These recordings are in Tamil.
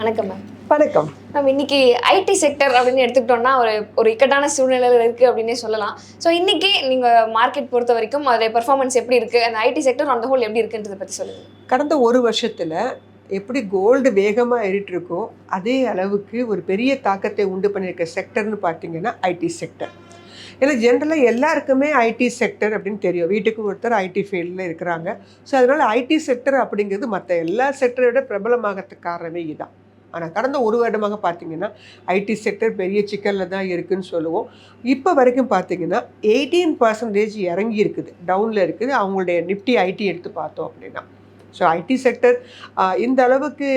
வணக்கம் மேம் வணக்கம். மேம் இன்னைக்கு ஐடி செக்டர் அப்படின்னு எடுத்துக்கிட்டோம்னா ஒரு ஒரு இக்கட்டான சூழ்நிலையில் இருக்குது அப்படின்னே சொல்லலாம். ஸோ இன்னைக்கு நீங்கள் மார்க்கெட் பொறுத்த வரைக்கும் அதோடைய பெர்ஃபார்மன்ஸ் எப்படி இருக்குது அந்த ஐடி செக்டர் அந்த ஹோல் எப்படி இருக்குன்றதை பற்றி சொல்லுங்கள் கடந்த ஒரு வருஷத்தில் எப்படி கோல்டு வேகமாக ஏறிட்டு இருக்கோ அதே அளவுக்கு ஒரு பெரிய தாக்கத்தை உண்டு பண்ணியிருக்க செக்டர்னு பார்த்தீங்கன்னா ஐடி செக்டர் ஏன்னா ஜென்ரலாக எல்லாருக்குமே ஐடி செக்டர் அப்படின்னு தெரியும். வீட்டுக்கு ஒருத்தர் ஐடி ஃபீல்டில் இருக்கிறாங்க. ஸோ அதனால் ஐடி செக்டர் அப்படிங்கிறது மற்ற எல்லா செக்டரை விட பிரபலமாகறதுக்கு காரணமே இதுதான். ஆனால் கடந்த ஒரு வருடமாக பார்த்தீங்கன்னா ஐடி செக்டர் பெரிய சிக்கலில் தான் இருக்குதுன்னு சொல்லுவோம். இப்போ வரைக்கும் பார்த்தீங்கன்னா எயிட்டீன் பர்சன்டேஜ் இறங்கி இருக்குது. டவுனில் இருக்குது. அவங்களுடைய நிஃப்டி ஐடி எடுத்து பார்த்தோம் அப்படின்னா. ஸோ ஐடி செக்டர் இந்த அளவுக்கு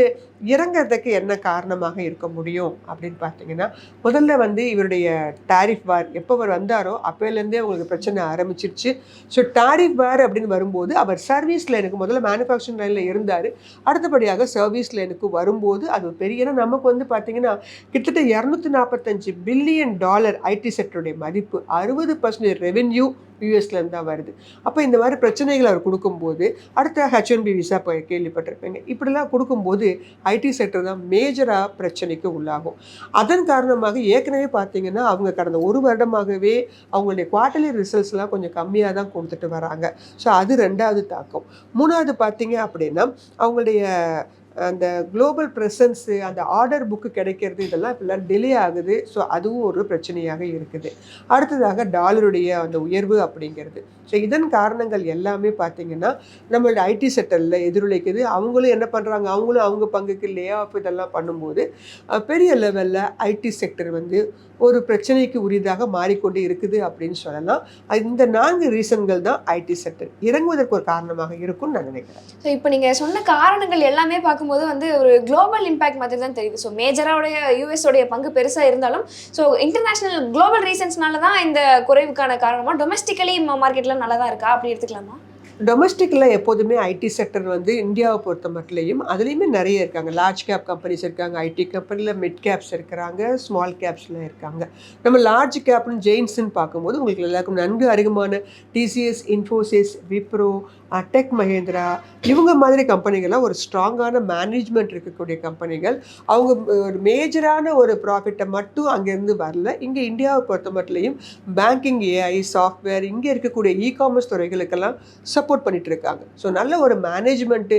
இறங்கிறதுக்கு என்ன காரணமாக இருக்க முடியும் அப்படின்னு பார்த்தீங்கன்னா முதல்ல வந்து இவருடைய டாரிஃப் வார் எப்போ அவர் வந்தாரோ அப்போலேருந்தே அவங்களுக்கு பிரச்சனை ஆரம்பிச்சிருச்சு. ஸோ டாரிஃப் வார் அப்படின்னு வரும்போது அவர் சர்வீஸ் லைனுக்கு முதல்ல மேனுஃபேக்சரிங் லைனில் இருந்தார். அடுத்தபடியாக சர்வீஸ் லைனுக்கு வரும்போது அது பெரிய ஏன்னா நமக்கு வந்து பார்த்தீங்கன்னா கிட்டத்தட்ட இரநூத்தி நாற்பத்தஞ்சு பில்லியன் டாலர் ஐடி செக்டருடைய மதிப்பு அறுபது பர்சன்டேஜ் ரெவென்யூ யூஎஸ்லேருந்து தான் வருது. அப்போ இந்த மாதிரி பிரச்சனைகள் அவர் கொடுக்கும்போது அடுத்த ஹெச்என்பி விசா போய் கேள்விப்பட்டிருப்பீங்க. இப்படிலாம் கொடுக்கும்போது ஐடி செக்டர் தான் மேஜராக பிரச்சனைக்கு உள்ளாகும். அதன் காரணமாக ஏற்கனவே பார்த்தீங்கன்னா அவங்க கடந்த ஒரு வருடமாகவே அவங்களுடைய குவார்டர்லி ரிசல்ட்ஸ்லாம் கொஞ்சம் கம்மியாக தான் கொடுத்துட்டு வராங்க. ஸோ அது ரெண்டாவது தாக்கம். மூணாவது பார்த்தீங்க அப்படின்னா அவங்களுடைய அந்த குளோபல் ப்ரெசன்ஸு அந்த ஆர்டர் புக்கு கிடைக்கிறது இதெல்லாம் இப்பெல்லாம் டிலே ஆகுது. ஸோ அதுவும் ஒரு பிரச்சனையாக இருக்குது. அடுத்ததாக டாலருடைய அந்த உயர்வு அப்படிங்கிறது. ஸோ இதன் காரணங்கள் எல்லாமே பார்த்தீங்கன்னா நம்மளோட ஐடி செக்டரில் எதிரொலிக்குது. அவங்களும் என்ன பண்ணுறாங்க அவங்களும் அவங்க பங்குக்கு லே ஆஃப் இதெல்லாம் பண்ணும்போது பெரிய லெவலில் ஐடி செக்டர் வந்து ஒரு பிரச்சனைக்கு உரியதாக மாறிக்கொண்டு இருக்குது அப்படின்னு சொல்லலாம். இந்த நான்கு ரீசன்கள் தான் ஐடி செக்டர் இறங்குவதற்கு ஒரு காரணமாக இருக்கும்னு நான் நினைக்கிறேன். ஸோ இப்போ நீங்கள் சொன்ன காரணங்கள் எல்லாமே பார்க்கும்போது வந்து ஒரு குளோபல் இம்பாக்ட் மாதிரி தான் தெரியுது ஸோ மேஜராவுடைய யூஎஸோடைய பங்கு பெருசாக இருந்தாலும் ஸோ இன்டர்நேஷனல் குளோபல் ரீசன்ஸ்னால தான் இந்த குறைவுக்கான காரணமாக டொமஸ்டிக்கலி மார்க்கெட்டில் நல்லா தான் இருக்கா? அப்படி எடுத்துக்கலாமா? டொமஸ்டிக்கில் எப்போதுமே ஐடி செக்டர் வந்து இந்தியாவை பொறுத்த மட்டும் அதுலேயுமே நிறைய இருக்காங்க. லார்ஜ் கேப் கம்பெனிஸ் இருக்காங்க ஐடி கம்பெனியில் மிட் கேப்ஸ் இருக்கிறாங்க ஸ்மால் கேப்ஸில் இருக்காங்க. நம்ம லார்ஜ் கேப்னு ஜெயின்ஸ்ன்னு பார்க்கும்போது உங்களுக்கு எல்லாருக்கும் நன்கு அறிமுகமான டிசிஎஸ் இன்ஃபோசிஸ் விப்ரோ டெக் மஹேந்திரா இவங்க மாதிரி கம்பெனிகள்லாம் ஒரு ஸ்ட்ராங்கான மேனேஜ்மெண்ட் இருக்கக்கூடிய கம்பெனிகள் அவங்க ஒரு மேஜரான ஒரு ப்ராஃபிட்டை மட்டும் அங்கேருந்து வரல. இங்கே இந்தியாவை பொறுத்த மட்டும் பேங்கிங் ஏஐ சாஃப்ட்வேர் இங்கே இருக்கக்கூடிய இ காமர்ஸ் துறைகளுக்கெல்லாம் சப்போர்ட் பண்ணிட்டு இருக்காங்க ஸோ நல்ல ஒரு மேனேஜ்மெண்ட்டு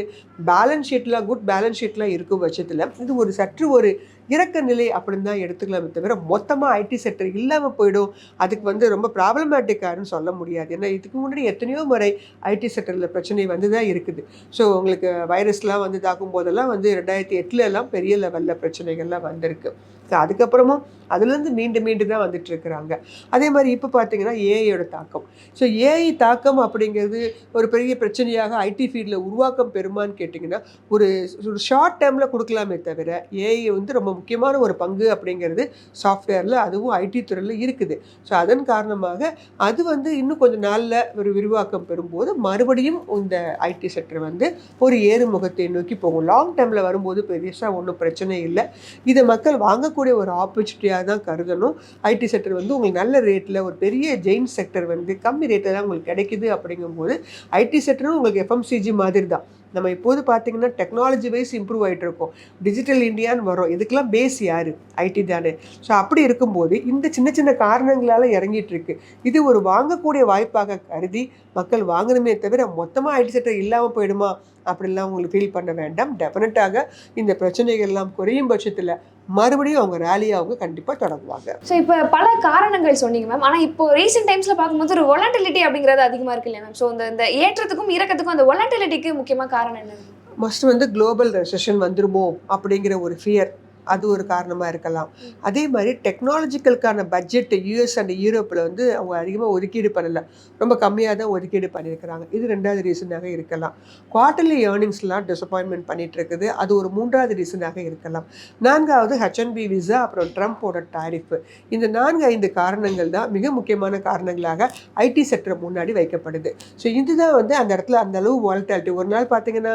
பேலன்ஸ் ஷீட்லாம் குட் பேலன்ஸ் ஷீட்லாம் இருக்கும் பட்சத்தில் இது ஒரு சற்று ஒரு இறக்க நிலை அப்படின்னு தான் எடுத்துக்கலாமே தவிர மொத்தமாக ஐடி செக்டர் இல்லாமல் போயிடும். அதுக்கு வந்து ரொம்ப ப்ராப்ளமேட்டிக்காருன்னு சொல்ல முடியாது. ஏன்னா இதுக்கு முன்னாடி எத்தனையோ முறை ஐடி செக்டரில் பிரச்சனை வந்து தான் இருக்குது. ஸோ உங்களுக்கு வைரஸ்லாம் வந்து தாக்கும் போதெல்லாம் வந்து ரெண்டாயிரத்தி எட்டுலலாம் பெரிய லெவலில் பிரச்சனைகள்லாம் வந்திருக்கு. ஸோ அதுக்கப்புறமும் அதுலேருந்து மீண்டும் மீண்டும் தான் வந்துட்டு இருக்கிறாங்க. அதே மாதிரி இப்போ பார்த்தீங்கன்னா ஏஐயோட தாக்கம். ஸோ ஏஐ தாக்கம் அப்படிங்கிறது ஒரு பெரிய பிரச்சனையாக ஐடி ஃபீல்டில் உருவாக்கம் பெறுமான்னு கேட்டிங்கன்னா ஒரு ஒரு ஷார்ட் டைமில் கொடுக்கலாமே தவிர ஏஐ வந்து ரொம்ப முக்கியமான ஒரு பங்கு அப்படிங்கிறது சாஃப்ட்வேரில் அதுவும் ஐடி துறையில் இருக்குது. ஸோ அதன் காரணமாக அது வந்து இன்னும் கொஞ்சம் நாளில் ஒரு விரிவாக்கம் பெறும்போது மறுபடியும் இந்த ஐடி செக்டர் வந்து ஒரு ஏறுமுகத்தை நோக்கி போகும். லாங் டைமில் வரும்போது பெருசாக ஒன்றும் பிரச்சனை இல்லை. இதை மக்கள் வாங்கக்கூடிய ஒரு ஆப்பர்ச்சுனிட்டியாக தான் கருதணும். ஐடி செக்டர் வந்து உங்களுக்கு நல்ல ரேட்டில் ஒரு பெரிய ஜெயின் செக்டர் வந்து கம்மி ரேட்டில் தான் உங்களுக்கு கிடைக்குது அப்படிங்கும்போது ஐடி செக்டரும் உங்களுக்கு எஃப்எம்சிஜி மாதிரி தான் நம்ம இப்போது பார்த்தீங்கன்னா டெக்னாலஜி வைஸ் இம்ப்ரூவ் ஆகிட்டு இருக்கோம். டிஜிட்டல் இந்தியான்னு வரும் இதுக்கெல்லாம் பேஸ் யார்? ஐடி தானே. ஸோ அப்படி இருக்கும்போது இந்த சின்ன சின்ன காரணங்களால் இறங்கிட்டு இருக்கு. இது ஒரு வாங்கக்கூடிய வாய்ப்பாக கருதி மக்கள் வாங்கணுமே தவிர மொத்தமாக ஐடி செக்டர் இல்லாமல் போயிடுமா? அப்படிலாம் உங்களுக்கு ஃபீல் பண்ண வேண்டாம். டெஃபினட்டாக இந்த பிரச்சனைகள் எல்லாம் குறையும் பட்சத்தில் மறுபடியும் அவங்க ரேலியை அவங்க கண்டிப்பாக தொடங்குவாங்க. ஸோ இப்போ பல காரணங்கள் சொன்னீங்க மேம் ஆனால் இப்போ ரீசெண்ட் டைம்ஸில் பார்க்கும்போது ஒரு ஒலாட்டிலிட்டி அப்படிங்கிறது அதிகமாக இருக்கு இல்லையா மேம் ஸோ இந்த இந்த ஏற்றத்துக்கும் இறக்கத்துக்கும் அந்த ஒலாட்டிலிட்டிக்கு முக்கியமாக காரணம் என்ன? மஸ்ட் வந்து குளோபல் ரெசெஷன் வந்துருமோ அப்படிங்கிற ஒரு ஃபியர் அது ஒரு காரணமாக இருக்கலாம். அதே மாதிரி டெக்னாலஜிக்கலுக்கான பட்ஜெட் யூஎஸ் அண்ட் யூரோப்பில் வந்து அவங்க அதிகமாக ஒதுக்கீடு பண்ணலை. ரொம்ப கம்மியாக தான் ஒதுக்கீடு பண்ணியிருக்கிறாங்க. இது ரெண்டாவது ரீசனாக இருக்கலாம். குவார்ட்டர்லி ஏர்னிங்ஸ்லாம் டிசப்பாயின்மெண்ட் பண்ணிகிட்டு இருக்குது அது ஒரு மூன்றாவது ரீசனாக இருக்கலாம். நான்காவது ஹெச்என்பி விசா அப்புறம் ட்ரம்ப்போட டாரிஃப் இந்த நான்கு ஐந்து காரணங்கள் தான் மிக முக்கியமான காரணங்களாக ஐடி செக்டர் முன்னாடி வைக்கப்படுது. ஸோ இதுதான் வந்து அந்த இடத்துல அந்த அளவு வாலட்டாலிட்டி ஒரு நாள் பார்த்தீங்கன்னா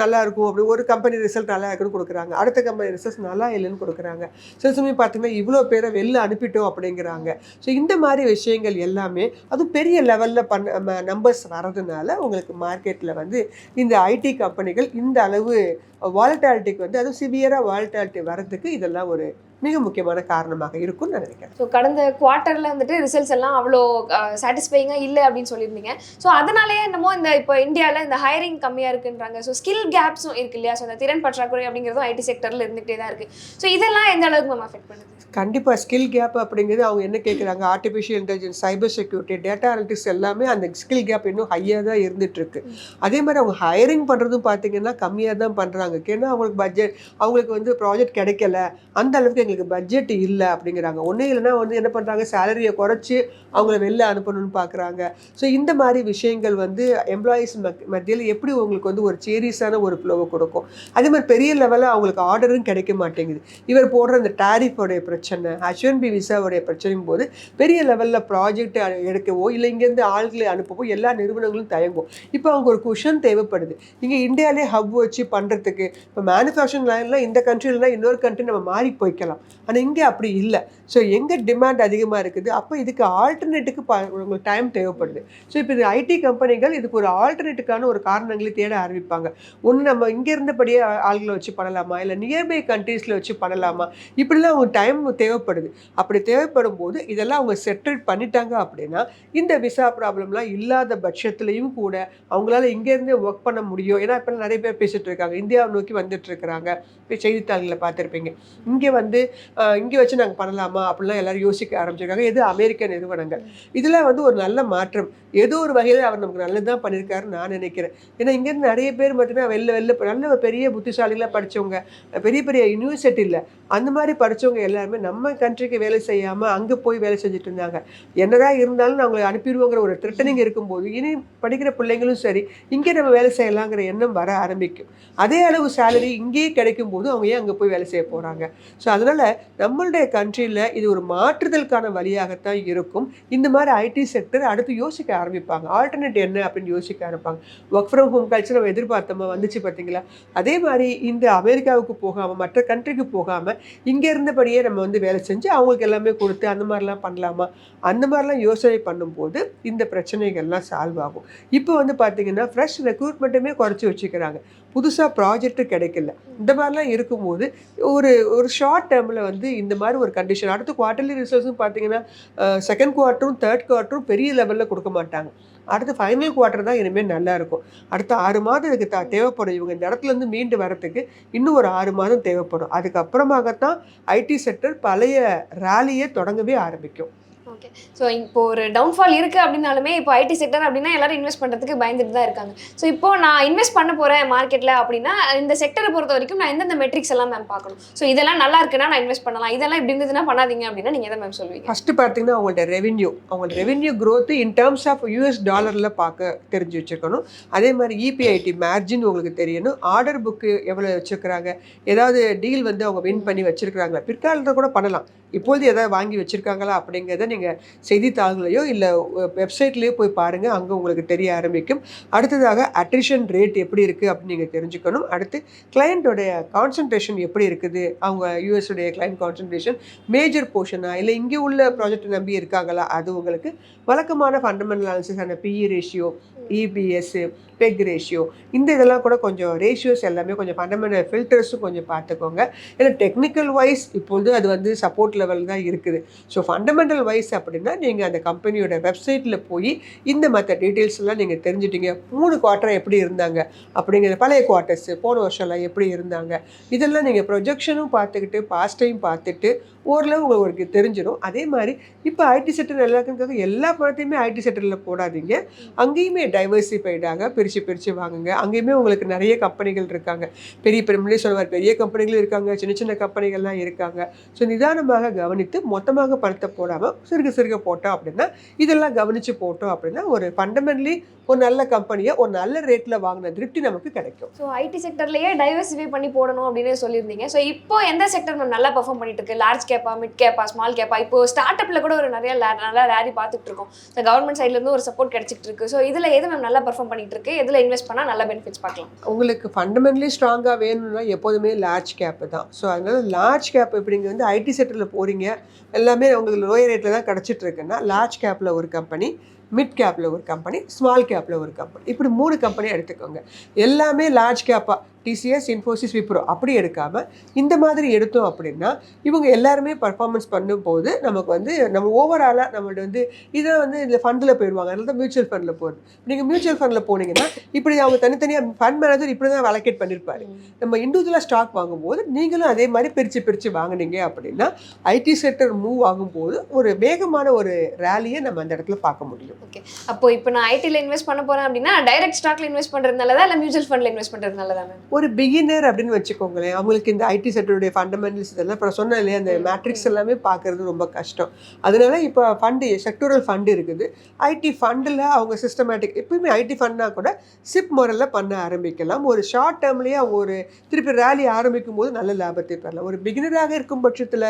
நல்லாயிருக்கும் நல்லா இருக்கும் அப்படி ஒரு கம்பெனி ரிசல்ட் நல்லா இருக்குன்னு கொடுக்குறாங்க. அடுத்த கம்பெனி ரிசல்ட் நல்லா இல்லைன்னு கொடுக்குறாங்க. சில சமயம் பார்த்தீங்கன்னா இவ்வளோ பேரை வெளில அனுப்பிட்டோம் அப்படிங்கிறாங்க. ஸோ இந்த மாதிரி விஷயங்கள் எல்லாமே அது பெரிய லெவலில் பண்ண நம்பர்ஸ் வரதுனால உங்களுக்கு மார்க்கெட்டில் வந்து இந்த ஐடி கம்பெனிகள் இந்த அளவு uh, வாலட்டாலிட்டிக்கு வந்து அதுவும் சிவியராக வாலட்டாலிட்டி வரதுக்கு இதெல்லாம் ஒரு மிக முக்கியமான காரணமாக இருக்கும்னு நான் நினைக்கிறேன். ஸோ கடந்த குவார்ட்டரில் வந்துட்டு ரிசல்ட்ஸ் எல்லாம் அவ்வளோ சாட்டிஸ்ஃபைங்காக இல்லை அப்படின்னு சொல்லியிருந்தீங்க. ஸோ அதனாலேயே என்னமோ இந்த இப்போ இந்தியாவில் இந்த ஹையரிங் கம்மியாக இருக்குன்றாங்க. ஸோ ஸ்கில் கேப்ஸும் இருக்கு இல்லையா? ஸோ அந்த திறன் பற்றாக்குறை அப்படிங்கிறதும் ஐடி செக்டரில் இருந்துகிட்டே தான் இருக்குது ஸோ இதெல்லாம் எந்த அளவுக்கு மேம் அஃபெக்ட் பண்ணுது? கண்டிப்பாக ஸ்கில் கேப் அப்படிங்கிறது அவங்க என்ன கேட்குறாங்க artificial intelligence cyber security data analytics எல்லாமே அந்த ஸ்கில் கேப் இன்னும் ஹையாக தான் இருந்துட்டு இருக்கு. அதே மாதிரி அவங்க ஹையரிங் பண்ணுறதும் பார்த்தீங்கன்னா கம்மியாக தான் பண்ணுறாங்க ஏன்னா அவங்களுக்கு பட்ஜெட் அவங்களுக்கு வந்து ப்ராஜெக்ட் கிடைக்கல. அந்த அளவுக்கு எங்களுக்கு பட்ஜெட் இல்லை அப்படிங்கிறாங்க. ஒன்றும் இல்லைன்னா வந்து என்ன பண்ணுறாங்க சேலரியை குறைச்சி அவங்கள வெளில அனுப்பணும்னு பார்க்குறாங்க ஸோ இந்த மாதிரி விஷயங்கள் வந்து எம்ப்ளாயீஸ் மத்தியில் எப்படி உங்களுக்கு வந்து ஒரு சீரியஸான ஒரு ஃப்ளோவை கொடுக்கும்? அதே மாதிரி பெரிய லெவலில் அவங்களுக்கு ஆர்டரும் கிடைக்க மாட்டேங்குது. இவர் போடுற அந்த டேரிஃபோடைய பிரச்சனை ஹச்ஒன் பி விசாவுடைய பிரச்சனையும் போது பெரிய லெவலில் ப்ராஜெக்ட் எடுக்கவோ இல்லை இங்கேருந்து ஆள்களை அனுப்பவோ எல்லா நிறுவனங்களும் தயங்கும். இப்போ அவங்க ஒரு குஷன் தேவைப்படுது. இங்கே இந்தியாவிலே ஹப் வச்சு பண்ணுறதுக்கு இப்போ மேனுஃபேக்சரிங் லைன்லாம் இந்த கண்ட்ரிலனா இன்னொரு கண்ட்ரி நம்ம மாறி போய்க்கலாம். ஆனால் இங்கே அப்படி இல்லை. ஸோ எங்கே டிமாண்ட் அதிகமாக இருக்குது? அப்போ இதுக்கு ஆல்டர்னேட்டுக்கு ப உங்களுக்கு டைம் தேவைப்படுது. ஸோ இப்போ இது ஐடி கம்பெனிகள் இதுக்கு ஒரு ஆல்டர்னேட்டுக்கான ஒரு காரணங்களை தேட ஆரம்பிப்பாங்க. ஒன்று நம்ம இங்கே இருந்தபடியே ஆள்களை வச்சு பண்ணலாமா? இல்லை நியர்பை கண்ட்ரீஸில் வச்சு பண்ணலாமா? இப்படிலாம் அவங்க டைம் தேவைப்படுது. அப்படி தேவைப்படும் போது இதெல்லாம் அவங்க செட்டில் பண்ணிட்டாங்க அப்படின்னா இந்த விசா ப்ராப்ளம்லாம் இல்லாத பட்சத்துலையும் கூட அவங்களால இங்கேருந்தே ஒர்க் பண்ண முடியும். ஏன்னா இப்போ நிறைய பேர் பேசிகிட்டு இருக்காங்க. இந்தியாவை நோக்கி வந்துட்டு இருக்கிறாங்க. இப்போ செய்தித்தாள்களை பார்த்துருப்பீங்க. இங்கே வந்து இங்கே வச்சு நாங்கள் பண்ணலாமா? அப்படிலாம் எல்லோரும் யோசிக்க ஆரம்பிச்சிருக்காங்க. இது அமெரிக்க நிறுவனங்கள். இதில் வந்து ஒரு நல்ல மாற்றம். ஏதோ ஒரு வகையில் அவர் நமக்கு நல்லது தான் பண்ணியிருக்காருன்னு நான் நினைக்கிறேன். ஏன்னா இங்கேருந்து நிறைய பேர் பார்த்தீங்கன்னா வெளில வெளில நல்ல பெரிய புத்திசாலிகளாக படிச்சவங்க பெரிய பெரிய யூனிவர்சிட்டியில் அந்த மாதிரி படிச்சவங்க எல்லாருமே நம்ம கண்ட்ரிக்கு வேலை செய்யாமல் அங்கே போய் வேலை செஞ்சுட்டு இருந்தாங்க. என்னதான் இருந்தாலும் அவங்களை அனுப்பிடுவோங்கிற ஒரு த்ரெட்டனிங் இருக்கும்போது இனி படிக்கிற பிள்ளைங்களும் சரி இங்கே நம்ம வேலை செய்யலாங்கிற எண்ணம் வர ஆரம்பிக்கும். அதே அளவு சேலரி இங்கேயே கிடைக்கும் போது அவங்க ஏன் அங்கே போய் வேலை செய்ய போகிறாங்க ஸோ அதனால் நம்மளுடைய கண்ட்ரியில் இது ஒரு மாற்றுதலுக்கான வழியாகத்தான் இருக்கும். இந்த மாதிரி ஐடி செக்டர் அடுத்து யோசிக்க ஆரம்பிப்பாங்க. ஆல்டர்னேட் என்ன அப்படின்னு யோசிக்க ஆரம்பிப்பாங்க. ஒர்க் ஃப்ரம் ஹோம் கல்ச்சர் நம்ம எதிர்பார்த்தோமா வந்துச்சு பார்த்தீங்களா? அதே மாதிரி இந்த அமெரிக்காவுக்கு போகாமல் மற்ற கண்ட்ரிக்கு போகாமல் இங்கே இருந்தபடியே நம்ம வந்து வேலை செஞ்சு அவங்களுக்கு எல்லாமே கொடுத்து அந்த மாதிரிலாம் பண்ணலாமா? அந்த மாதிரிலாம் யோசனை பண்ணும்போது இந்த பிரச்சனைகள்லாம் சால்வ் ஆகும். இப்போ வந்து பார்த்தீங்கன்னா ஃப்ரெஷ் ரெக்ரூட்மெண்ட்டுமே குறைச்சி வச்சுக்கிறாங்க. புதுசாக ப்ராஜெக்ட்டு கிடைக்கல. இந்த மாதிரிலாம் இருக்கும்போது ஒரு ஒரு ஷார்ட் டேர்மில் வந்து இந்த மாதிரி ஒரு கண்டிஷன் அடுத்து குவார்ட்டர்லி ரிசல்ட்ஸும் பார்த்தீங்கன்னா செகண்ட் குவார்ட்டரும் தேர்ட் குவார்ட்டரும் பெரிய லெவலில் கொடுக்க மாட்டாங்க. அடுத்து ஃபைனல் குவார்ட்டர் தான் இனிமேல் நல்லாயிருக்கும் அடுத்த ஆறு மாதம் இதுக்கு த தேவைப்படும். இவங்க இந்த இடத்துல இருந்து மீண்டு வரத்துக்கு இன்னும் ஒரு ஆறு மாதம் தேவைப்படும். அதுக்கப்புறமாகத்தான் ஐடி செக்டர் பழைய ரேலியை தொடங்கவே ஆரம்பிக்கும். ஓகே ஸோ இப்போ ஒரு டவுன்ஃபால் இருக்கு அப்படின்னாலுமே இப்போ ஐடி செக்டர் அப்படின்னா எல்லாரும் இன்வெஸ்ட் பண்ணுறதுக்கு பயந்துட்டு தான் இருக்காங்க. ஸோ இப்போ நான் இன்வெஸ்ட் பண்ண போகிறேன் மார்க்கெட்டில் அப்படின்னா இந்த செக்டரை பொறுத்த வரைக்கும் நான் எந்தெந்த மெட்ரிக்ஸ் எல்லாம் மேம் பார்க்கணும்? ஸோ இதெல்லாம் நல்லா இருக்குன்னா நான் இன்வெஸ்ட் பண்ணலாம். இதெல்லாம் இப்படி இருந்ததுன்னா பண்ணாதீங்க அப்படின்னா நீங்கள் எதை மேம் சொல்லுவீங்க? ஃபஸ்ட்டு பார்த்தீங்கன்னா அவங்களோட ரெவென்யூ அவங்களோட revenue growth in terms of US டாலரில் பார்க்க தெரிஞ்சு வச்சுருக்கணும். அதே மாதிரி E இபிஐடி மார்ஜின் உங்களுக்கு தெரியணும். ஆர்டர் புக்கு எவ்வளோ வச்சுருக்கிறாங்க? ஏதாவது டீல் வந்து அவங்க வின் பண்ணி வச்சுருக்கிறாங்களா? பிற்காலத்தில் கூட பண்ணலாம். இப்போது எதாவது வாங்கி வச்சுருக்காங்களா அப்படிங்கிறத நீங்கள் செய்தித்தாள்களையோ இல்லை வெப்சைட்லேயோ போய் பாருங்கள் அங்கே உங்களுக்கு தெரிய ஆரம்பிக்கும். அடுத்ததாக அட்ரிஷன் ரேட் எப்படி இருக்குது அப்படின்னு நீங்கள் தெரிஞ்சுக்கணும். அடுத்து கிளையண்ட்டோடைய கான்சன்ட்ரேஷன் எப்படி இருக்குது? அவங்க US கிளைண்ட் கான்சன்ட்ரேஷன் மேஜர் போர்ஷனா இல்லை இங்கே உள்ள ப்ராஜெக்ட் நம்பி இருக்காங்களா? அது உங்களுக்கு வழக்கமான fundamental அனாலிசிஸான PE ratio EPS PEG ratio இந்த இதெல்லாம் கூட கொஞ்சம் ரேஷியோஸ் எல்லாமே கொஞ்சம் ஃபண்டமெண்டல் ஃபில்டர்ஸும் கொஞ்சம் பார்த்துக்கோங்க. ஏன்னா டெக்னிக்கல் வைஸ் இப்பொழுது அது வந்து சப்போர்ட் லெவல் தான் இருக்குது. ஸோ ஃபண்டமெண்டல் வைஸ் அப்படின்னா நீங்கள் அந்த கம்பெனியோட வெப்சைட்டில் போய் இந்த மற்ற டீட்டெயில்ஸ் எல்லாம் நீங்கள் தெரிஞ்சுட்டீங்க. மூணு குவார்ட்டர் எப்படி இருந்தாங்க அப்படிங்கிற பழைய குவார்ட்டர்ஸ் போன வருஷம்லாம் எப்படி இருந்தாங்க இதெல்லாம் நீங்கள் ப்ரொஜெக்ஷனும் பார்த்துக்கிட்டு பாஸ்டையும் பார்த்துட்டு ஓரளவு உங்களுக்கு தெரிஞ்சிடும் அதே மாதிரி இப்போ ஐடி செக்டர் எல்லாருக்கும் எல்லா பணத்தையுமே ஐடி செக்டரில் போடாதீங்க. அங்கேயுமே டைவர்சிஃபைடாக பிரித்து பிரித்து வாங்குங்க. அங்கேயுமே உங்களுக்கு நிறைய கம்பெனிகள் இருக்காங்க. பெரிய பெரிய சொல்லுவார் பெரிய கம்பெனிகளும் இருக்காங்க. சின்ன சின்ன கம்பெனிகள்லாம் இருக்காங்க. ஸோ நிதானமாக கவனித்து மொத்தமாக பணத்தை போடாமல் சிறுக சிறுக போட்டோம் அப்படின்னா இதெல்லாம் கவனித்து போட்டோம் அப்படின்னா ஒரு ஃபண்டமெண்டலி ஒரு நல்ல கம்பெனியை ஒரு நல்ல ரேட்டில் வாங்கின திருப்தி நமக்கு கிடைக்கும். ஸோ ஐடி செக்டர்லேயே டைவர்சிஃபை பண்ணி போடணும் அப்படின்னு சொல்லியிருந்தீங்க. ஸோ இப்போ எந்த செக்டர் நல்லா பெர்ஃபார்ம் பண்ணிட்டு இருக்கு? லார்ஜ் கேப்பா மிட் கேப்பா ஸ்மால் கேப்பா. இப்போ ஸ்டார்ட் அப்ல கூட ஒரு நிறைய நல்லா ரேரி பார்த்துட்டு இருக்கோம் இந்த கவர்மெண்ட் சைட்ல இருந்து ஒரு சப்போர்ட் கிடைச்சிட்டு இருக்கு ஸோ இதுல எது மேம் நல்லா பர்ஃபார்ம் பண்ணிட்டு இருக்கு எதுல இன்வெஸ்ட் பண்ணா நல்ல பெனிஃபிட்ஸ் பார்க்கலாம். உங்களுக்கு ஃபண்டமெண்டலி ஸ்ட்ராங்காக வேணும்னா எப்போதுமே லார்ஜ் கேப்பு தான். ஸோ அதனால லார்ஜ் கேப் இப்படிங்க வந்து ஐடி செக்டரில் போகிறீங்க எல்லாமே உங்களுக்கு லோயர் ரேட்டில் தான் கிடச்சிட்டு இருக்குன்னா லார்ஜ் கேப்பில் ஒரு கம்பெனி மிட் கேப்பில் ஒரு கம்பெனி ஸ்மால் கேப்பில் ஒரு கம்பெனி இப்படி மூணு கம்பெனி எடுத்துக்கோங்க. எல்லாமே லார்ஜ் கேப்பாக டிசிஎஸ் இன்ஃபோசிஸ் விப்ரோ அப்படி எடுக்காமல் இந்த மாதிரி எடுத்தோம் அப்படின்னா இவங்க எல்லாருமே பர்ஃபார்மன்ஸ் பண்ணும்போது நமக்கு வந்து நம்ம ஓவராலாக நம்மள்ட்ட வந்து இதை வந்து இந்த ஃபண்டில் போயிடுவாங்க. அதனால தான் மியூச்சுவல் ஃபண்டில் போகுது நீங்கள் மியூச்சுவல் ஃபண்டில் போனீங்கன்னா இப்படி அவங்க தனித்தனியாக ஃபண்ட் மேனேஜர் இப்படி தான் அலோகேட் பண்ணியிருப்பாரு நம்ம இண்டிவிஜுவலாக ஸ்டாக் வாங்கும்போது நீங்களும் அதே மாதிரி பிரித்து பிரித்து வாங்குனீங்க அப்படின்னா ஐடி செக்டர் மூவ் ஆகும்போது ஒரு வேகமான ஒரு ரேலியை நம்ம அந்த இடத்துல பார்க்க முடியும். ஓகே அப்போ இப்போ நான் ஐடில இன்வெஸ்ட் பண்ண போறேன் அப்படின்னா டைரக்ட் ஸ்டாக்ல இன்வெஸ்ட் பண்றது நல்லதா இல்ல மியூச்சுவல் ஃபண்ட்ல இன்வெஸ்ட் பண்றது நல்லதா மேம் ஒரு பிகினர் அப்படின்னு வச்சுக்கோங்களேன். அவங்களுக்கு இந்த ஐடி செக்டருடைய ஃபண்டமெண்டல்ஸ் இதெல்லாம் அப்புறம் சொன்னேன் இல்லையா அந்த மேட்ரிக்ஸ் எல்லாமே பார்க்கறது ரொம்ப கஷ்டம். அதனால இப்போ ஃபண்டு செக்டோரல் ஃபண்டு இருக்குது. ஐடி ஃபண்டில் அவங்க சிஸ்டமேட்டிக் எப்பவுமே ஐடி ஃபண்ட்னா கூட சிப் முறையில் பண்ண ஆரம்பிக்கலாம். ஒரு ஷார்ட் டேர்ம்லேயே அவங்க ஒரு திருப்பி ரேலி ஆரம்பிக்கும் போது நல்ல லாபத்தை பெறலாம். ஒரு பிகினராக இருக்கும் பட்சத்தில்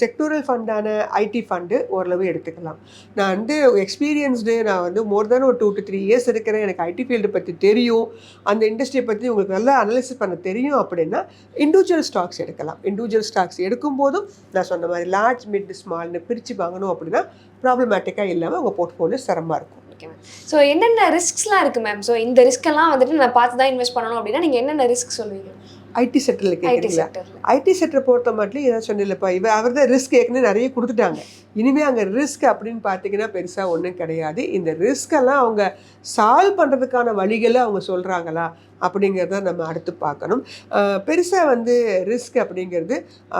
செக்டோரல் ஃபண்டான ஐடி ஃபண்டு ஓரளவு எடுத்துக்கலாம். நான் வந்து எக்ஸ்பீரியன்ஸ்டு நான் வந்து மோர் தென் ஒரு டூ டு த்ரீ இயர்ஸ் இருக்கிறேன். எனக்கு ஐடி ஃபீல்டு பற்றி தெரியும். அந்த இண்டஸ்ட்ரியை பற்றி உங்களுக்கு நல்லா அனலிசிஸ் பண்ண தெரியும் அப்படின்னா இண்டிவிஜுவல் ஸ்டாக்ஸ் எடுக்கலாம். இண்டிவிஜுவல் ஸ்டாக்ஸ் எடுக்கும்போதும் நான் சொன்ன மாதிரி லார்ஜ் மிட் ஸ்மால்னு பிரித்து வாங்கணும் அப்படின்னா ப்ராப்ளமேட்டிக்காக இல்லாமல் உங்கள் போர்ட்ஃபோலியோ சிரமமாக இருக்கும். ஓகே மேம் ஸோ என்னென்ன ரிஸ்க்ஸ்லாம் இருக்கு மேம் ஸோ இந்த ரிஸ்க் எல்லாம் வந்துட்டு நான் பார்த்து தான் இன்வெஸ்ட் பண்ணணும் அப்படின்னா நீங்க என்னென்ன ரிஸ்க் சொல்லுவீங்க? ஐடி செக்டரில் கேட்குறீங்களா ஐடி செக்டரை பொறுத்த மட்டும் ஏதாவது சொன்னீங்கப்பா இவ அவர் தான் ரிஸ்க் ஏற்கனவே நிறைய கொடுத்துட்டாங்க. இனிமேல் அங்கே ரிஸ்க் அப்படின்னு பார்த்தீங்கன்னா பெருசாக ஒன்றும் கிடையாது. இந்த ரிஸ்கெல்லாம் அவங்க சால்வ் பண்ணுறதுக்கான வழிகளை அவங்க சொல்கிறாங்களா அப்படிங்கிறத நம்ம அடுத்து பார்க்கணும். பெருசாக வந்து ரிஸ்க் அப்படிங்கிறது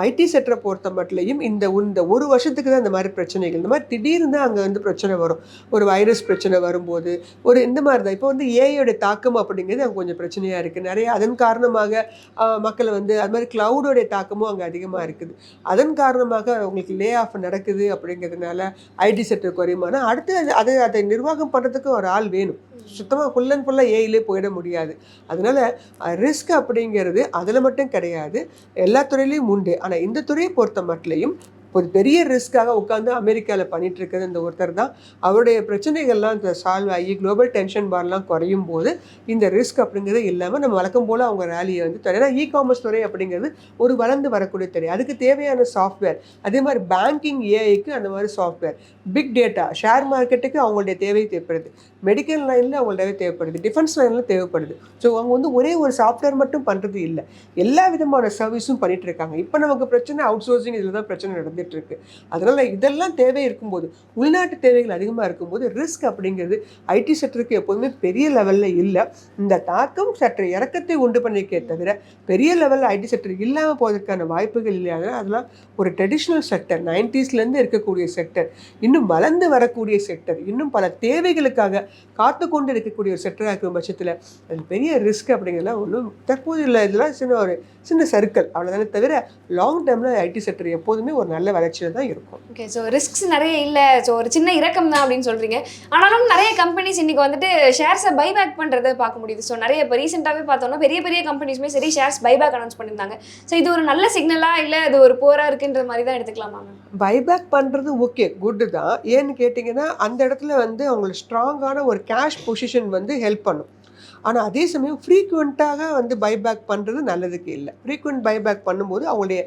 ஐடி செக்டரை பொறுத்த மட்டும் இந்த இந்த ஒரு வருஷத்துக்கு தான் இந்த மாதிரி பிரச்சனைகள் இந்த மாதிரி திடீர்னு தான் அங்கே வந்து பிரச்சனை வரும். ஒரு வைரஸ் பிரச்சனை வரும்போது ஒரு இந்த மாதிரி தான். இப்போ வந்து ஏஐயோட தாக்கம் அப்படிங்கிறது அங்கே கொஞ்சம் பிரச்சனையாக இருக்குது நிறைய அதன் காரணமாக மக்களை வந்து அது மாதிரி க்ளவுடோடைய தாக்கமும் அங்கே அதிகமாக இருக்குது. அதன் காரணமாக உங்களுக்கு லே ஆஃப் நடக்குது அப்படிங்கிறதுனால ஐடி செக்டர் குறையுமானா அடுத்து அது அது அதை நிர்வாகம் பண்ணுறதுக்கு ஒரு ஆள் வேணும். சுத்தமாக ஃபுல் அண்ட் ஃபுல்லாக ஏயிலே போயிட முடியாது. அதனால் ரிஸ்க் அப்படிங்கிறது அதில் மட்டும் கிடையாது. எல்லா துறையிலையும் உண்டு. ஆனால் இந்த துறையை பொறுத்த மட்டும் ஒரு பெரிய ரிஸ்க்காக உட்காந்து அமெரிக்காவில் பண்ணிட்டு இருக்கிறது இந்த ஒருத்தர் தான். அவருடைய பிரச்சனைகள்லாம் சால்வ் ஆகி குளோபல் டென்ஷன் பார்லாம் குறையும் போது இந்த ரிஸ்க் அப்படிங்கிறது இல்லாமல் நம்ம வழக்கம் போல் அவங்க ரேலியை வந்து ஏன்னா இ காமர்ஸ் துறை அப்படிங்கிறது ஒரு வளர்ந்து வரக்கூடிய துறை. அதுக்கு தேவையான சாஃப்ட்வேர் அதே மாதிரி பேங்கிங் ஏஐக்கு அந்த மாதிரி சாஃப்ட்வேர் பிக் டேட்டா ஷேர் மார்க்கெட்டுக்கு அவங்களுடைய தேவை தேவைப்படுது மெடிக்கல் லைனில் அவங்களுக்கு தேவை தேவைப்படுது டிஃபென்ஸ் லைனில் தேவைப்படுது. ஸோ அவங்க வந்து ஒரே ஒரு சாஃப்ட்வேர் மட்டும் பண்ணுறது இல்லை. எல்லா விதமான சர்வீஸும் பண்ணிகிட்டு இருக்காங்க இப்போ நமக்கு பிரச்சனை அவுட் சோர்சிங் இதில் தான் பிரச்சனை நடந்துட்டு இருக்கு அதனால இதெல்லாம் தேவை இருக்கும்போது உள்நாட்டு தேவைகள் அதிகமாக இருக்கும்போது ரிஸ்க் அப்படிங்கிறது ஐடி செக்டருக்கு எப்போதுமே பெரிய லெவலில் இல்லை. இந்த தாக்கம் சற்று இறக்கத்தை உண்டு பண்ணிக்கே தவிர பெரிய லெவலில் ஐடி செக்டர் இல்லாமல் போவதற்கான வாய்ப்புகள் இல்லையா? அதனால் அதெல்லாம் ஒரு ட்ரெடிஷ்னல் செக்டர் நைன்டிஸ்லேருந்து இருக்கக்கூடிய செக்டர் இன்னும் வளர்ந்து வரக்கூடிய செக்டர் இன்னும் பல தேவைகளுக்காக காத்து கொண்டு இருக்கக்கூடிய ஒரு செக்டராக இருக்கும் பட்சத்தில் அது பெரிய ரிஸ்க் அப்படிங்கிறதுலாம் ஒன்றும் தற்போது இல்லை. இதெல்லாம் சின்ன ஒரு சின்ன சர்க்கிள் அவ்வளோதானே தவிர லாங் டேர்மில் ஐடி செக்டர் எப்போதுமே ஒரு நல்ல வளர்ச்சியில் தான் இருக்கும். ஓகே ஸோ ரிஸ்க்ஸ் நிறைய இல்லை. ஸோ ஒரு சின்ன இறக்கம் தான் அப்படின்னு சொல்றீங்க. ஆனாலும் நிறைய கம்பெனிஸ் இன்னைக்கு வந்துட்டு ஷேர்ஸை பைபேக் பண்ணுறதை பார்க்க முடியுது. ஸோ நிறைய இப்போ ரீசெண்டாகவே பார்த்தோம்னா பெரிய பெரிய கம்பெனிஸுமே சரி ஷேர்ஸ் பைபேக் அனௌன்ஸ் பண்ணியிருந்தாங்க. ஸோ இது ஒரு நல்ல சிக்னலா இல்லை இது ஒரு போரா இருக்குன்ற மாதிரி தான் எடுத்துக்கலாமா மேம் பைபேக் பண்ணுறது ஓகே குட்டு தான். ஏன்னு கேட்டிங்கன்னா அந்த இடத்துல வந்து அவங்களுக்கு ஸ்ட்ராங்கான ஒரு கேஷ் பொசிஷன் வந்து ஹெல்ப் பண்ணும். ஆனால் அதே சமயம் ஃப்ரீக்வெண்ட்டாக வந்து பைபேக் பண்ணுறது நல்லதுக்கு இல்லை. ஃப்ரீக்வெண்ட் பைபேக் பண்ணும்போது அவங்களுடைய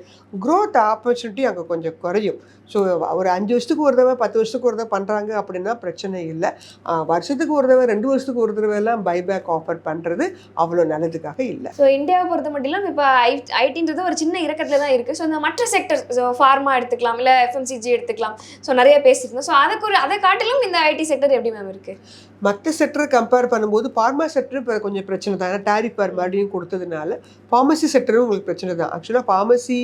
growth ஆப்பர்ச்சுனிட்டி அங்கே கொஞ்சம் குறையும். ஸோ ஒரு அஞ்சு வருஷத்துக்கு ஒரு தடவை பத்து வருஷத்துக்கு ஒரு தடவை பண்ணுறாங்க அப்படின்னா பிரச்சனை இல்லை. வருஷத்துக்கு ஒரு தடவை ரெண்டு வருஷத்துக்கு ஒரு தடவை எல்லாம் பைபேக் ஆஃபர் பண்ணுறது அவ்வளோ நல்லதுக்காக இல்லை. ஸோ இந்தியாவை பொறுத்த மட்டும் இப்போ ஐ ஐடின்றது ஒரு சின்ன இறக்கத்தில் தான் இருக்குது ஸோ இந்த மற்ற செக்டர் ஸோ ஃபார்மா எடுத்துக்கலாம் இல்லை எஃப்எம்சிஜி எடுத்துக்கலாம். ஸோ நிறைய பேசியிருந்தோம். ஸோ அதுக்கு ஒரு அதை காட்டிலும் இந்த ஐடி செக்டர் எப்படி மேம் இருக்குது மற்ற செக்டரை கம்பேர் பண்ணும்போது ஃபார்மா செக்டர் இப்போ கொஞ்சம் பிரச்சனை தான். ஏன்னா டேரிஃப் வேறு மறுபடியும் கொடுத்ததுனால ஃபார்மசி செக்டரும் உங்களுக்கு பிரச்சனை தான். ஆக்சுவலாக pharmacy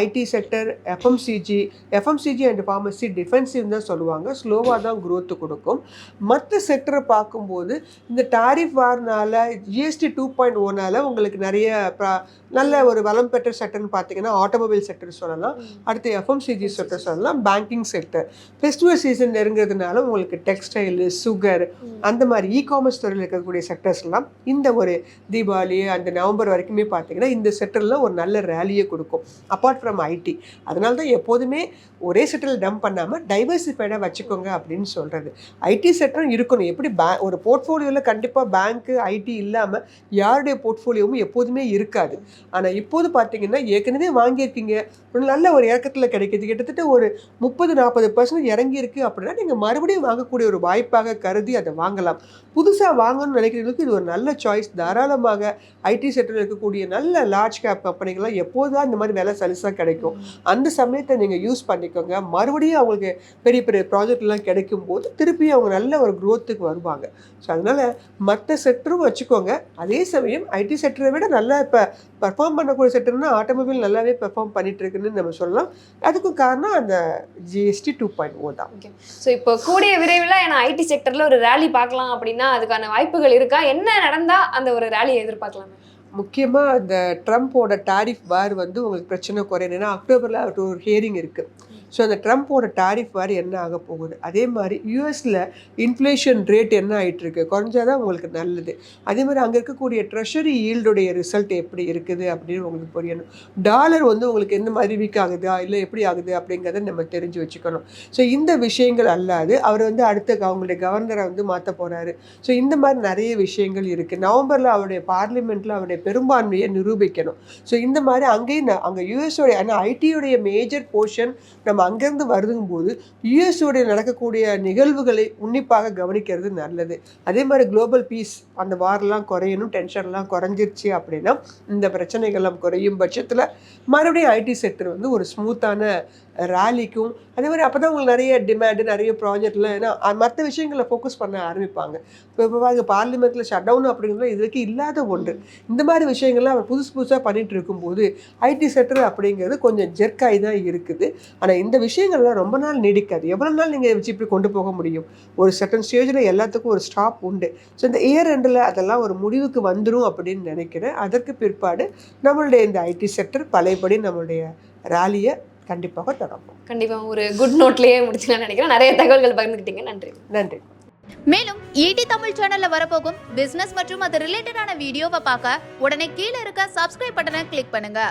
IT sector FMCG FMCG and pharmacy defensive தான் சொல்லுவாங்க. ஸ்லோவாக தான் growth கொடுக்கும். மற்ற செக்டரை பார்க்கும்போது இந்த டாரிஃப் வார்னால ஜிஎஸ்டி டூ பாயிண்ட் ஓனால உங்களுக்கு நிறைய ப்ரா- நல்ல ஒரு வளம் பெற்ற செக்டர்னு பார்த்தீங்கன்னா ஆட்டோமொபைல் செக்டர் சொல்லலாம். அடுத்து எஃப்எம்சிஜி செக்டர் சொல்லலாம். பேங்கிங் செக்டர் ஃபெஸ்டிவல் சீசன் நெருங்கிறதுனால உங்களுக்கு டெக்ஸ்டைலு சுகர் அந்த மாதிரி இ காமர்ஸ் துறையில் இருக்கக்கூடிய செக்டர் செக்டர்ஸ்லாம் இந்த ஒரு தீபாவளி அந்த நவம்பர் வரைக்குமே பார்த்தீங்கன்னா இந்த செக்டரில் ஒரு நல்ல ரேலியை கொடுக்கும். அப்பார்ட் ஃப்ரம் ஐடி அதனால தான் எப்போதுமே ஒரே செக்டரில் டம்ப் பண்ணாமல் டைவர்சிஃபைடாக வச்சுக்கோங்க அப்படின்னு சொல்கிறது ஐடி செக்டரும் இருக்கணும். எப்படி பே ஒரு போர்ட்ஃபோலியோவில் கண்டிப்பாக பேங்க்கு ஐடி இல்லாமல் யாருடைய போர்ட்ஃபோலியோவும் எப்போதுமே இருக்காது. ஆனால் இப்போது பார்த்தீங்கன்னா ஏற்கனவே வாங்கியிருக்கீங்க. ஒரு நல்ல ஒரு இறக்கத்தில் கிடைக்கிது. கிட்டத்தட்ட ஒரு முப்பது நாற்பது பர்சன்ட் இறங்கியிருக்கு அப்படின்னா நீங்கள் மறுபடியும் வாங்கக்கூடிய ஒரு வாய்ப்பாக கருதி அதை வாங்கலாம். புதுசாக வாங்கணும்னு நினைக்கிறவங்களுக்கு இது ஒரு நல்ல சாய்ஸ் தாராளமாக ஐடி செக்டரில் இருக்கக்கூடிய நல்ல லார்ஜ் கேப் கம்பெனிகள்லாம் எப்போது தான் இந்த மாதிரி வேலை சலுசாக கிடைக்கும். அந்த சமயத்தை நீங்கள் யூஸ் பண்ணிக்கோங்க. மறுபடியும் அவங்களுக்கு பெரிய பெரிய ப்ராஜெக்ட்லாம் கிடைக்கும் போது திருப்பி அவங்க நல்ல ஒரு க்ரோத்துக்கு வருவாங்க. ஸோ அதனால் மற்ற செக்டரும் வச்சுக்கோங்க. அதே சமயம் ஐடி செக்டரை விட நல்லா இப்போ பர்ஃபார்ம் பண்ணக்கூடிய செக்டர்னா ஆட்டோமொபைல் நல்லாவே பெர்ஃபார்ம் பண்ணிட்டு இருக்குன்னு நம்ம சொல்லலாம். அதுக்கும் காரணம் அந்த ஜிஎஸ்டி டூ பாயிண்ட் ஓ தான். ஸோ இப்போ கூடிய விரைவில் ஏன்னா ஐடி செக்டர்ல ஒரு ரேலி பார்க்கலாம் அப்படின்னா அதுக்கான வாய்ப்புகள் இருக்கா? என்ன நடந்தா அந்த ஒரு ரேலியை எதிர்பார்க்கலாம்? முக்கியமாக இந்த ட்ரம்ப்போட டாரிஃப் வார் வந்து உங்களுக்கு பிரச்சனை குறையும் ஏன்னா அக்டோபரில் ஒரு ஹியரிங் இருக்குது ஸோ அந்த ட்ரம்ப்போட டாரிஃப் வேறு என்ன ஆக போகுது? அதே மாதிரி யூஎஸில் இன்ஃப்ளேஷன் ரேட் என்ன ஆகிட்டுருக்கு குறைஞ்சாதான் உங்களுக்கு நல்லது. அதே மாதிரி அங்கே இருக்கக்கூடிய ட்ரெஷரி ஈல்டுடைய ரிசல்ட் எப்படி இருக்குது அப்படின்னு உங்களுக்கு புரியணும். டாலர் வந்து உங்களுக்கு எந்த மாதிரி வீக் ஆகுதா? இல்லை எப்படி ஆகுது? அப்படிங்கிறத நம்ம தெரிஞ்சு வச்சுக்கணும். ஸோ இந்த விஷயங்கள் அல்லாது அவர் வந்து அடுத்த அவங்களுடைய கவர்னரை வந்து மாற்ற போகிறாரு ஸோ இந்த மாதிரி நிறைய விஷயங்கள் இருக்குது நவம்பரில் அவருடைய பார்லிமெண்ட்டில் அவருடைய பெரும்பான்மையை நிரூபிக்கணும். ஸோ இந்த மாதிரி அங்கேயும் அங்கே யூஎஸோடைய ஆனால் ஐடியோடைய மேஜர் போர்ஷன் நம்ம அங்கேருந்து வருதுங்கும் போது யுஎஸ்ஓடைய நடக்கக்கூடிய நிகழ்வுகளை உன்னிப்பாக கவனிக்கிறது நல்லது. அதே மாதிரி குளோபல் பீஸ் அந்த வாரெலாம் குறையணும் டென்ஷன்லாம் குறைஞ்சிருச்சு அப்படின்னா இந்த பிரச்சனைகள்லாம் குறையும் பட்சத்தில் மறுபடியும் ஐடி செக்டர் வந்து ஒரு ஸ்மூத்தான ரேலிக்கும் அதே மாதிரி அப்போ தான் உங்களுக்கு நிறைய டிமாண்டு நிறைய ப்ராஜெக்ட்லாம் ஏன்னா மற்ற விஷயங்களை ஃபோக்கஸ் பண்ண ஆரம்பிப்பாங்க. இப்போ இப்போ பாருங்க பார்லிமெண்ட்டில் ஷட் டவுன் அப்படிங்கிறது இது வரைக்கும் இல்லாத ஒன்று. இந்த மாதிரி விஷயங்கள்லாம் அவர் புதுசு புதுசாக பண்ணிகிட்டு இருக்கும்போது ஐடி செக்டர் அப்படிங்கிறது கொஞ்சம் ஜெர்க்காகி தான் இருக்குது. ஆனால் இந்த விஷயங்கள்லாம் ரொம்ப நாள் நீடிக்காது. எவ்வளோ நாள் நீங்கள் வச்சு இப்படி கொண்டு போக முடியும்? ஒரு செகண்ட் ஸ்டேஜில் எல்லாத்துக்கும் ஒரு ஸ்டாப் உண்டு. ஸோ இந்த இயர் எண்டில் அதெல்லாம் ஒரு முடிவுக்கு வந்துடும் அப்படின்னு நினைக்கிறேன். அதற்கு பிற்பாடு நம்மளுடைய இந்த ஐடி செக்டர் பழையபடி நம்மளுடைய ரேலியை கண்டிப்பாக தொடங்கும் கண்டிப்பா ஒரு குட் நோட்லயே முடிச்சுக்கலாம்னு நினைக்கிறேன். நிறைய தகவல்கள் பகிர்ந்துக்கிட்டீங்க நன்றி. நன்றி. மேலும் ஈடி தமிழ் சேனல்ல வரப்போகும் பிசினஸ் மற்றும் அது ரிலேட்டடான வீடியோவை பார்க்க உடனே கீழே இருக்க சப்ஸ்கிரைப் பட்டனை கிளிக் பண்ணுங்க.